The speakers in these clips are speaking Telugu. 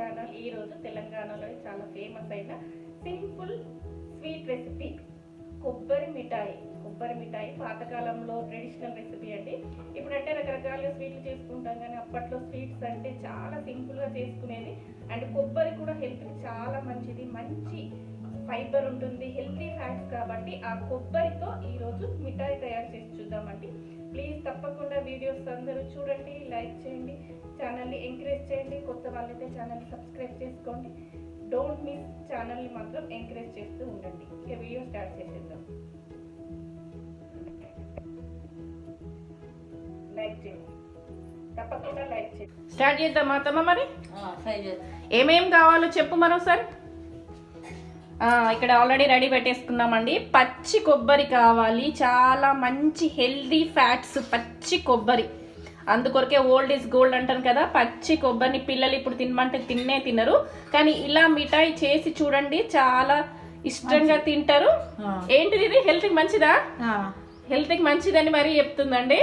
ఛానల్ ఈ రోజు తెలంగాణలో చాలా ఫేమస్ అయిన సింపుల్ స్వీట్ రెసిపీ కొబ్బరి మిఠాయి. కొబ్బరి మిఠాయి పాతకాలంలో ట్రెడిషనల్ రెసిపీ అండి. ఇప్పుడంటే రకరకాలుగా స్వీట్లు చేసుకుంటాం కానీ అప్పట్లో స్వీట్స్ అంటే చాలా సింపుల్గా చేసుకునేది. అండ్ కొబ్బరి కూడా హెల్త్కి చాలా మంచిది. మంచి ఫైబర్ ఉంటుంది హెల్తీ ఫ్యాట్స్ కాబట్టి ఆ కొబ్బరితో ఈరోజు మిఠాయి తయారు చేసి చూద్దామండి. ప్లీజ్ తప్పకుండా వీడియోస్ అందరూ చూడండి లైక్ చేయండి ఛానల్ని ఎంకరేజ్ చేయండి కొత్త వాళ్ళైతే ఛానల్ని సబ్స్క్రైబ్ చేసుకోండి. డోంట్ మిస్ ఛానల్ని మాత్రం ఎంకరేజ్ చేస్తూ ఉండండి. ఇక వీడియో స్టార్ట్ చేసేద్దాం. లైక్ చేయండి. తప్పకుండా లైక్ చేయండి. స్టార్ట్ చేద్దామా తమ్మ మరి? ఏమేం కావాలో చెప్పు మరోసారి. ఇక్కడ ఆల్రెడీ రెడీ పెట్టేసుకున్నామండి పచ్చి కొబ్బరి కావాలి. చాలా మంచి హెల్దీ ఫ్యాట్స్ పచ్చి కొబ్బరి. అందుకొరకే ఓల్డ్ ఈజ్ గోల్డ్ అంటారు కదా పచ్చి కొబ్బరిని పిల్లలు ఇప్పుడు తినమంటే తిన్నే తినరు. కానీ ఇలా మిఠాయి చేసి చూడండి చాలా ఇష్టంగా తింటారు. ఏంటిది ఇది? హెల్త్కి మంచిదా? హెల్త్కి మంచిదని మరీ చెప్తుందండి.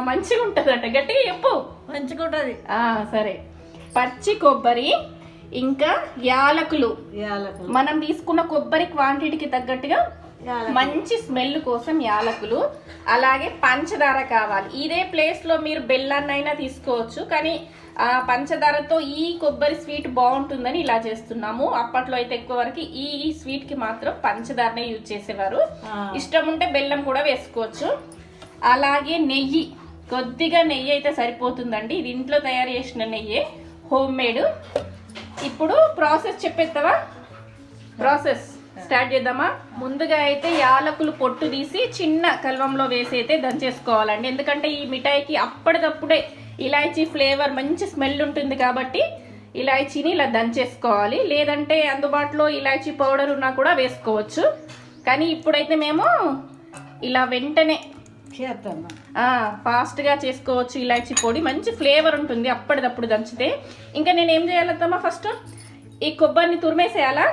మంచిగా ఉంటుందట గట్టిగా చెప్పు. మంచిగుంటది. ఆ, సరే. పచ్చి కొబ్బరి ఇంకా యాలకులు. యాలకు మనం తీసుకున్న కొబ్బరి క్వాంటిటీకి తగ్గట్టుగా మంచి స్మెల్ కోసం యాలకులు. అలాగే పంచదార కావాలి. ఇదే ప్లేస్లో మీరు బెల్లాన్ని అయినా తీసుకోవచ్చు. కానీ ఆ పంచదారతో ఈ కొబ్బరి స్వీట్ బాగుంటుందని ఇలా చేస్తున్నాము. అప్పట్లో అయితే ఎక్కువ వరకు ఈ స్వీట్కి మాత్రం పంచదారనే యూజ్ చేసేవారు. ఇష్టం ఉంటే బెల్లం కూడా వేసుకోవచ్చు. అలాగే నెయ్యి. కొద్దిగా నెయ్యి అయితే సరిపోతుందండి. ఇది ఇంట్లో తయారు చేసిన నెయ్యి. హోమ్ మేడ్ ఇప్పుడు ప్రాసెస్ చెప్పేస్తావా? ప్రాసెస్ స్టార్ట్ చేద్దామా? ముందుగా అయితే యాలకులు పొట్టు తీసి చిన్న కల్వంలో వేసి అయితే దంచేసుకోవాలండి. ఎందుకంటే ఈ మిఠాయికి అప్పటికప్పుడే ఇలాచీ ఫ్లేవర్ మంచి స్మెల్ ఉంటుంది కాబట్టి ఇలాచీని ఇలా దంచేసుకోవాలి. లేదంటే అందుబాటులో ఇలాచీ పౌడర్ ఉన్నా కూడా వేసుకోవచ్చు. కానీ ఇప్పుడైతే మేము ఇలా వెంటనే ఫాస్ట్గా చేసుకోవచ్చు ఇలాచీ పొడి. మంచి ఫ్లేవర్ ఉంటుంది అప్పటిదప్పుడు దంచితే. ఇంకా నేను ఏం చేయాలమ్మా ఫస్ట్ ఈ కొబ్బరిని తురిమేసేయాలా?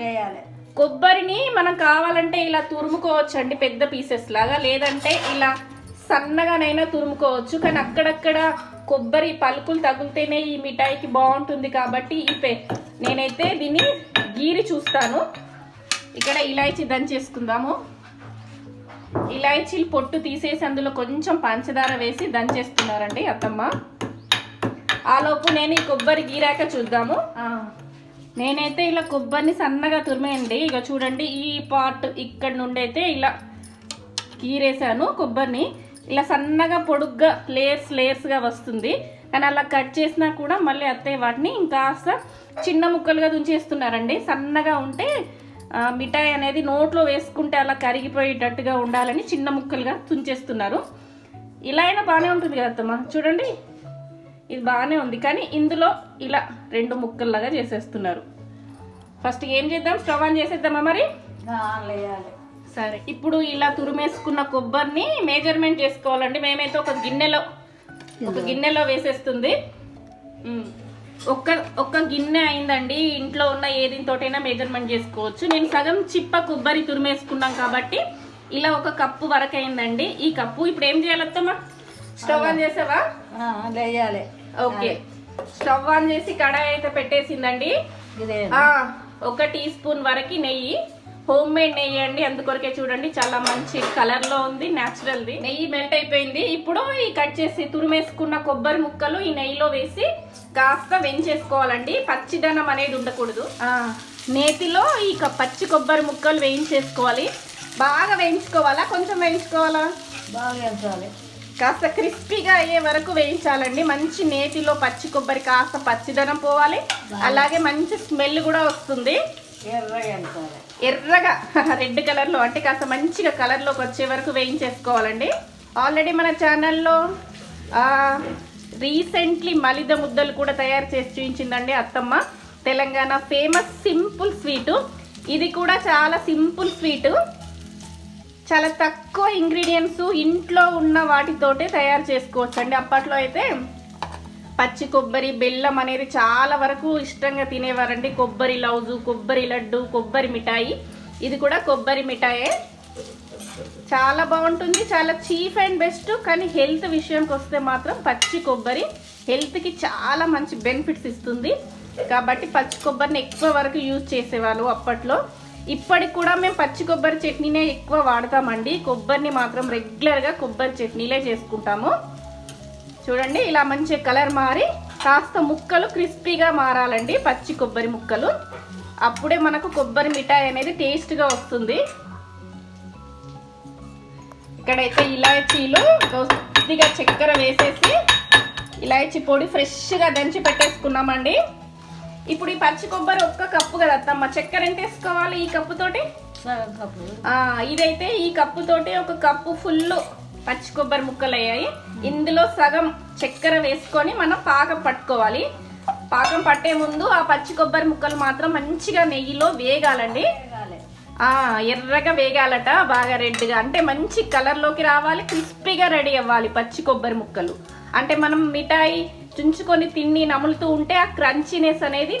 చేయాలి. కొబ్బరిని మనం కావాలంటే ఇలా తురుముకోవచ్చు అండి పెద్ద పీసెస్ లాగా. లేదంటే ఇలా సన్నగానైనా తురుముకోవచ్చు. కానీ అక్కడక్కడ కొబ్బరి పలుకులు తగిలితేనే ఈ మిఠాయికి బాగుంటుంది కాబట్టి ఈ పె నేనైతే దీన్ని గీరి చూస్తాను. ఇక్కడ ఇలాచీ దంచేసుకుందాము. ఇలాచీలు పొట్టు తీసేసి అందులో కొంచెం పంచదార వేసి దంచేస్తున్నారండి అత్తమ్మ. ఆలోపు నేను ఈ కొబ్బరి గీరాక చూద్దాము. నేనైతే ఇలా కొబ్బరిని సన్నగా తురిమేయండి. ఇక చూడండి ఈ పార్ట్ ఇక్కడ నుండి అయితే ఇలా గీరేసాను కొబ్బరిని. ఇలా సన్నగా పొడుగ్గా లేయర్స్ లేయర్స్గా వస్తుంది. కానీ అలా కట్ చేసినా కూడా మళ్ళీ అత్తయ్య వాటిని ఇంకాస్త చిన్న ముక్కలుగా తుంచేస్తున్నారండి సన్నగా ఉంటే మిఠాయి అనేది నోట్లో వేసుకుంటే అలా కరిగిపోయేటట్టుగా ఉండాలని చిన్న ముక్కలుగా తుంచేస్తున్నారు. ఇలా అయినా బాగానే ఉంటుంది కదా అత్తమ్మ? చూడండి. ఇది బాగానే ఉంది. కానీ ఇందులో ఇలా రెండు ముక్కల్లాగా చేసేస్తున్నారు. ఫస్ట్ ఏం చేద్దాం? స్టవ్ ఆన్ చేసేద్దామా మరి? సరే. ఇప్పుడు ఇలా తురిమేసుకున్న కొబ్బరిని మేజర్మెంట్ చేసుకోవాలండి. మేమైతే ఒక గిన్నెలో ఒక గిన్నెలో వేసేస్తుంది. ఒక్క ఒక్క గిన్నె అయిందండి. ఇంట్లో ఉన్న ఏ దీంతోటైనా మెజర్మెంట్ చేసుకోవచ్చు. నేను సగం చిప్ప కొబ్బరి తురిమేసుకున్నాం కాబట్టి ఇలా ఒక కప్పు వరకు అయిందండి. ఈ కప్పు ఇప్పుడు ఏం చేయాలత్తమ్మా స్టవ్ ఆన్ చేసావా? వేయాలి ఓకే. స్టవ్ ఆన్ చేసి కడాయి అయితే పెట్టేసిందండి. ఒక టీ స్పూన్ వరకు నెయ్యి. హోమ్ మేడ్ నెయ్యి అండి అందుకొరకే చూడండి. చాలా మంచి కలర్లో ఉంది న్యాచురల్ ది నెయ్యి మెల్ట్ అయిపోయింది. ఇప్పుడు ఈ కట్ చేసి తురిమేసుకున్న కొబ్బరి ముక్కలు ఈ నెయ్యిలో వేసి కాస్త వేయించేసుకోవాలండి. పచ్చిదనం అనేది ఉండకూడదు. నేతిలో ఈ పచ్చి కొబ్బరి ముక్కలు వేయించేసుకోవాలి. బాగా వేయించుకోవాలా? కొంచెం వేయించుకోవాలా? బాగా వేయించాలి. కాస్త క్రిస్పీగా అయ్యే వరకు వేయించాలండి. మంచి నేతిలో పచ్చి కొబ్బరి కాస్త పచ్చిదనం పోవాలి. అలాగే మంచి స్మెల్ కూడా వస్తుంది. ఎర్రగా ఎర్రగా. రెడ్ కలర్లో అంటే కాస్త మంచిగా కలర్లోకి వచ్చే వరకు వేయించేసుకోవాలండి. ఆల్రెడీ మన ఛానల్లో రీసెంట్లీ మలిద ముద్దలు కూడా తయారు చేసి చూపించిందండి అత్తమ్మ. తెలంగాణ ఫేమస్ సింపుల్ స్వీటు ఇది కూడా చాలా సింపుల్ స్వీటు చాలా తక్కువ ఇంగ్రీడియంట్స్ ఇంట్లో ఉన్న వాటితోటే తయారు చేసుకోవచ్చండి. అప్పట్లో అయితే పచ్చి కొబ్బరి బెల్లం అనేది చాలా వరకు ఇష్టంగా తినేవారండి. కొబ్బరి లౌజు కొబ్బరి లడ్డు కొబ్బరి మిఠాయి. ఇది కూడా కొబ్బరి మిఠాయే. చాలా బాగుంటుంది చాలా చీప్ అండ్ బెస్ట్ కానీ హెల్త్ విషయంకి వస్తే మాత్రం పచ్చి కొబ్బరి హెల్త్కి చాలా మంచి బెనిఫిట్స్ ఇస్తుంది. కాబట్టి పచ్చి కొబ్బరిని ఎక్కువ వరకు యూజ్ చేసేవాళ్ళు అప్పట్లో. ఇప్పటికి కూడా మేము పచ్చి కొబ్బరి చట్నీనే ఎక్కువ వాడతామండి. కొబ్బరిని మాత్రం రెగ్యులర్గా కొబ్బరి చట్నీలే చేసుకుంటాము. చూడండి ఇలా మంచి కలర్ మారి కాస్త ముక్కలు క్రిస్పీగా మారాలండి పచ్చి కొబ్బరి ముక్కలు. అప్పుడే మనకు కొబ్బరి మిఠాయి అనేది టేస్ట్గా వస్తుంది. ఇక్కడైతే ఇలాచీలు కొద్దిగా చక్కెర వేసేసి ఇలాచీ పొడి ఫ్రెష్గా దంచి పెట్టేసుకున్నామండి. ఇప్పుడు ఈ పచ్చి కొబ్బరి ఒక్క కప్పు కదా అత్తమ్మ చక్కెర ఎంత వేసుకోవాలి ఈ కప్పుతోటి? ఇదైతే ఈ కప్పుతోటి ఒక కప్పు ఫుల్ పచ్చి కొబ్బరి ముక్కలు అయ్యాయి ఇందులో సగం చక్కెర వేసుకొని మనం పాకం పట్టుకోవాలి. పాకం పట్టే ముందు ఆ పచ్చి కొబ్బరి ముక్కలు మాత్రం మంచిగా నెయ్యిలో వేగాలండి. ఎర్రగా వేగాలట బాగా రెడ్గా. అంటే మంచి కలర్లోకి రావాలి క్రిస్పీగా రెడీ అవ్వాలి పచ్చి కొబ్బరి ముక్కలు. అంటే మనం మిఠాయి చుంచుకొని తిని నములుతూ ఉంటే ఆ క్రంచీనెస్ అనేది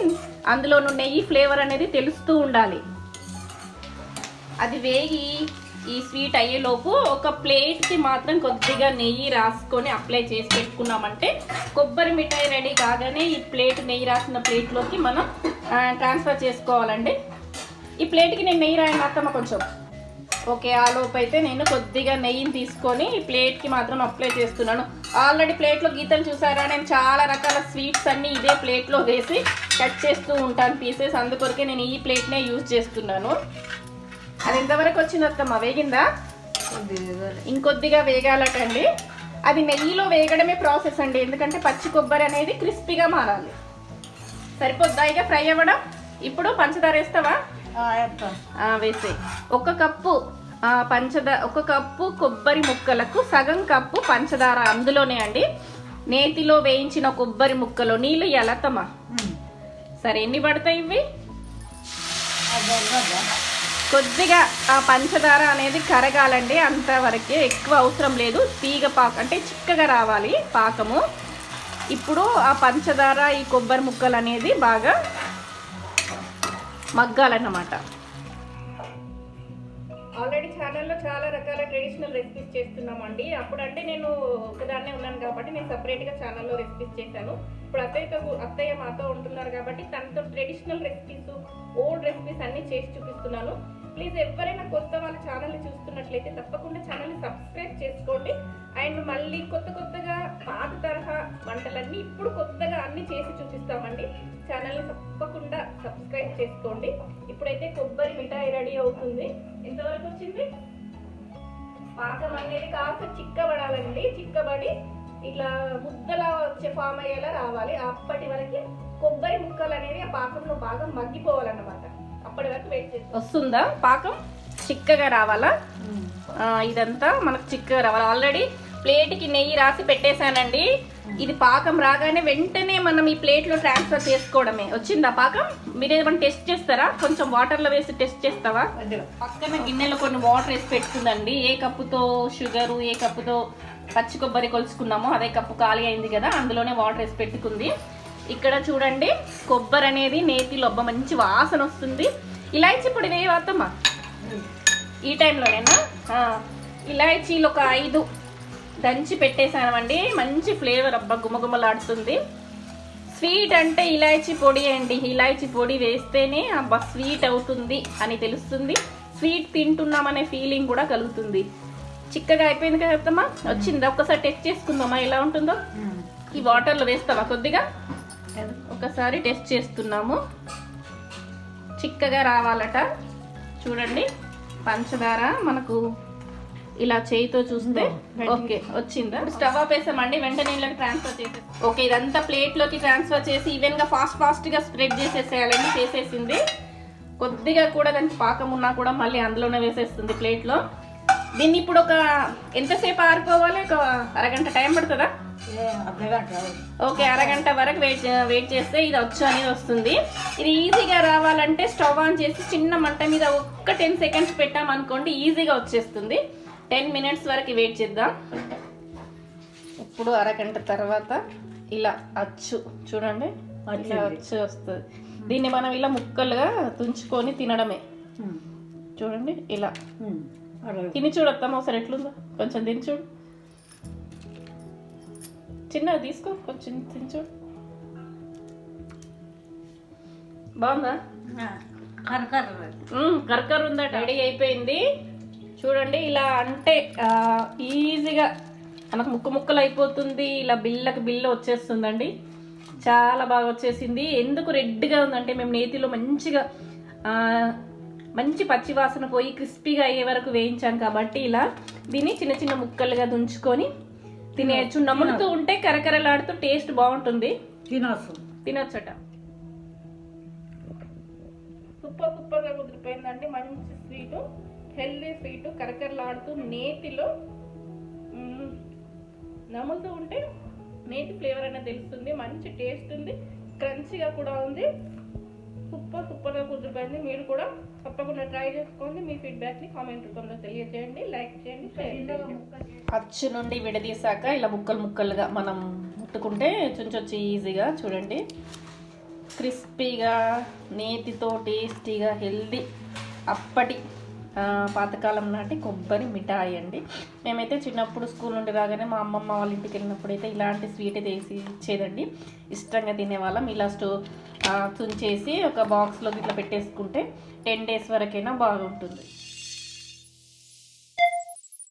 అందులో నెయ్యి ఫ్లేవర్ అనేది తెలుస్తూ ఉండాలి. అది వేగి ఈ స్వీట్ అయ్యేలోపు ఒక ప్లేట్కి మాత్రం కొద్దిగా నెయ్యి రాసుకొని అప్లై చేసి పెట్టుకున్నామంటే కొబ్బరి మిఠాయి రెడీ కాగానే ఈ ప్లేట్ నెయ్యి రాసిన ప్లేట్లోకి మనం ట్రాన్స్ఫర్ చేసుకోవాలండి. ఈ ప్లేట్కి నేను నెయ్యి రాయను అత్తమ్మ కొంచెం. ఓకే ఆ లోపు అయితే నేను కొద్దిగా నెయ్యిని తీసుకొని ఈ ప్లేట్కి మాత్రం అప్లై చేస్తున్నాను. ఆల్రెడీ ప్లేట్లో గీతలు చూసారా? నేను చాలా రకాల స్వీట్స్ అన్నీ ఇదే ప్లేట్లో వేసి కట్ చేస్తూ ఉంటాను పీసెస్. అందుకొరకే నేను ఈ ప్లేట్నే యూజ్ చేస్తున్నాను. అది ఎంతవరకు వచ్చింది అత్తమ్మ వేగిందా? ఇంకొద్దిగా వేగాలటండి. అది నెయ్యిలో వేగడమే ప్రాసెస్ అండి. ఎందుకంటే పచ్చి కొబ్బరి అనేది క్రిస్పీగా మారాలి. సరిపోద్దా? ఇక ఫ్రై అవ్వడం? ఇప్పుడు పంచదార వేస్తావా? వేసేయ్ ఒక కప్పు పంచదార ఒక కప్పు కొబ్బరి ముక్కలకు సగం కప్పు పంచదార అందులోనే అండి. నేతిలో వేయించిన కొబ్బరి ముక్కలు నీళ్ళు ఎలతమా. సరే ఎన్ని పడతాయి ఇవి? కొద్దిగా ఆ పంచదార అనేది కరగాలండి. అంతవరకే ఎక్కువ అవసరం లేదు. తీగ పాక అంటే చిక్కగా రావాలి పాకము. ఇప్పుడు ఆ పంచదార ఈ కొబ్బరి ముక్కలు అనేది బాగా మగ్గాలన్నమాట. ఆల్రెడీ ఛానల్లో చాలా రకాల ట్రెడిషనల్ రెసిపీస్ చేస్తున్నామండి. అప్పుడంటే నేను ఒకదాన్నే ఉన్నాను కాబట్టి నేను సపరేట్గా ఛానల్లో రెసిపీస్ చేశాను. ఇప్పుడు అత్తయ్యతో అత్తయ్య మాతో ఉంటున్నారు కాబట్టి తనతో ట్రెడిషనల్ రెసిపీస్ ఓల్డ్ రెసిపీస్ అన్నీ చేసి చూపిస్తున్నాను. ప్లీజ్ ఎవరైనా కొత్త వాళ్ళ ఛానల్ని చూస్తున్నట్లయితే తప్పకుండా ఛానల్ని సబ్స్క్రైబ్ చేసుకోండి. అండ్ మళ్ళీ కొత్త కొత్తగా పాత తరహా వంటలన్నీ ఇప్పుడు కొత్తగా అన్నీ చేసి చూపిస్తామండి. ఛానల్ని తప్పకుండా సబ్స్క్రైబ్ చేసుకోండి. ఇప్పుడైతే కొబ్బరి మిఠాయి రెడీ అవుతుంది. ఎంతవరకు వచ్చింది? పాకం అనేది కాస్త చిక్కబడాలండి. చిక్కబడి ఇట్లా ముద్దలా వచ్చే ఫామ్ అయ్యేలా రావాలి. అప్పటి వరకు కొబ్బరి ముక్కలు అనేది ఆ పాకంలో బాగా మగ్గిపోవాలన్నమాట. అప్పటి వరకు వెయిట్ వస్తుందా? పాకం చిక్కగా రావాలా? ఇదంతా మనకు చిక్కగా రావాలి. ఆల్రెడీ ప్లేట్కి నెయ్యి రాసి పెట్టేశానండి. ఇది పాకం రాగానే వెంటనే మనం ఈ ప్లేట్లో ట్రాన్స్ఫర్ చేసుకోవడమే. వచ్చిందా పాకం? మీరు ఏమైనా టెస్ట్ చేస్తారా? కొంచెం వాటర్లో వేసి టెస్ట్ చేస్తావా? పక్కన గిన్నెలో కొన్ని వాటర్ వేసి పెట్టుకుందండి. ఏ కప్పుతో షుగరు ఏ కప్పుతో పచ్చి కొబ్బరి కొలుచుకున్నామో అదే కప్పు ఖాళీ అయింది కదా అందులోనే వాటర్ వేసి పెట్టుకుంది. ఇక్కడ చూడండి కొబ్బరి అనేది నేతి లొబ్బ మంచి వాసన వస్తుంది. ఇలాచి పొడి వేయవద్దమ్మా ఈ టైంలోనేనా? ఆ, ఇలాచీలు ఒక ఐదు దంచి పెట్టేశామండి మంచి ఫ్లేవర్ అబ్బా గుమగుమలాడుతుంది. స్వీట్ అంటే ఇలాచీ పొడి అండి. ఇలాచీ పొడి వేస్తేనే అబ్బా స్వీట్ అవుతుంది అని తెలుస్తుంది. స్వీట్ తింటున్నామనే ఫీలింగ్ కూడా కలుగుతుంది. చిక్కగా అయిపోయింది కదా చెప్తామా వచ్చిందా? ఒకసారి టెస్ట్ చేసుకుందామా? ఎలా ఉంటుందో. ఈ వాటర్లో వేస్తావా కొద్దిగా? ఏదో. ఒకసారి టెస్ట్ చేస్తున్నాము. చిక్కగా రావాలట. చూడండి పంచదార మనకు ఇలా చేయితో చూస్తే ఓకే వచ్చిందా? స్టవ్ ఆపేసామండి వెంటనే ఇలా ట్రాన్స్ఫర్ చేసే ఓకే ఇదంతా ప్లేట్లోకి ట్రాన్స్ఫర్ చేసి ఈవెన్గా ఫాస్ట్ ఫాస్ట్గా స్ప్రెడ్ చేసేసేయాలని చేసేసింది. కొద్దిగా కూడా దానికి పాకం ఉన్నా కూడా మళ్ళీ అందులోనే వేసేస్తుంది ప్లేట్లో. దీన్ని ఇప్పుడు ఒక ఎంతసేపు ఆరిపోవాలి ఒక అరగంట టైం పడుతుందా. ఓకే అరగంట వరకు వెయిట్ వెయిట్ చేస్తే ఇది వచ్చు అనేది వస్తుంది. ఇది ఈజీగా రావాలంటే స్టవ్ ఆన్ చేసి చిన్న మంట మీద ఒక్క టెన్ సెకండ్స్ పెట్టామనుకోండి ఈజీగా వచ్చేస్తుంది. టెన్ మినిట్స్ వరకు వెయిట్ చేద్దాం. ఇప్పుడు అరగంట తర్వాత ఇలా అచ్చు చూడండి. ఇలా. అచ్చు వస్తుంది. దీన్ని మనం ఇలా ముక్కలుగా తుంచుకొని తినడమే. చూడండి ఇలా. తిని చూడొద్దాం ఒకసారి ఎట్లుందో. కొంచెం తిని చూడు. చిన్నది తీసుకో కొంచెం తించు బాగుందా? కరకర ఉందట. రెడీ అయిపోయింది. చూడండి ఇలా అంటే ఈజీగా మనకు ముక్క ముక్కలు అయిపోతుంది ఇలా బిల్లకి బిల్ల వచ్చేస్తుందండి. చాలా బాగా వచ్చేసింది. ఎందుకు రెడ్గా ఉందంటే మేము నేతిలో మంచిగా మంచి పచ్చి వాసన పోయి క్రిస్పీగా అయ్యే వరకు వేయించాం కాబట్టి ఇలా దీన్ని చిన్న చిన్న ముక్కలుగా దుంచుకొని తినేయచ్చు. నములుతూ ఉంటే కరకరలాడుతూ టేస్ట్ బాగుంటుంది. తినొచ్చు. తినొచ్చట. సూపర్ సూపర్గా కుదిరిపోయిందండి. మంచి స్వీట్ హెల్దీ స్వీట్ కరకరలాడుతూ నేతిలో నములుతూ ఉంటే నేతి ఫ్లేవర్ అనేది తెలుస్తుంది. మంచి టేస్ట్ ఉంది. క్రంచీగా కూడా ఉంది. సూపర్ సూపర్గా కుదిరిపోయింది మీరు కూడా తప్పకుండా ట్రై చేసుకోండి. మీ ఫీడ్బ్యాక్ని కామెంట్ రూపంలో తెలియజేయండి లైక్ చేయండి షేర్ చేయండి. అచ్చు నుండి విడదీశాక ఇలా ముక్కలు ముక్కలుగా మనం ముట్టుకుంటే చుంచొచ్చు ఈజీగా చూడండి. క్రిస్పీగా నేతితో టేస్టీగా హెల్దీ అప్పటి పాతకాలం నాటి కొబ్బరి మిఠాయి అండి. మేమైతే చిన్నప్పుడు స్కూల్ నుండి రాగానే మా అమ్మమ్మ వాళ్ళ ఇంటికి వెళ్ళినప్పుడు అయితే ఇలాంటి స్వీట్ తీసి ఇచ్చేదండి. ఇష్టంగా తినేవాళ్ళం. ఇలా స్టో తుంచేసి ఒక బాక్స్లో ఇట్లా పెట్టేసుకుంటే టెన్ డేస్ వరకైనా బాగుంటుంది.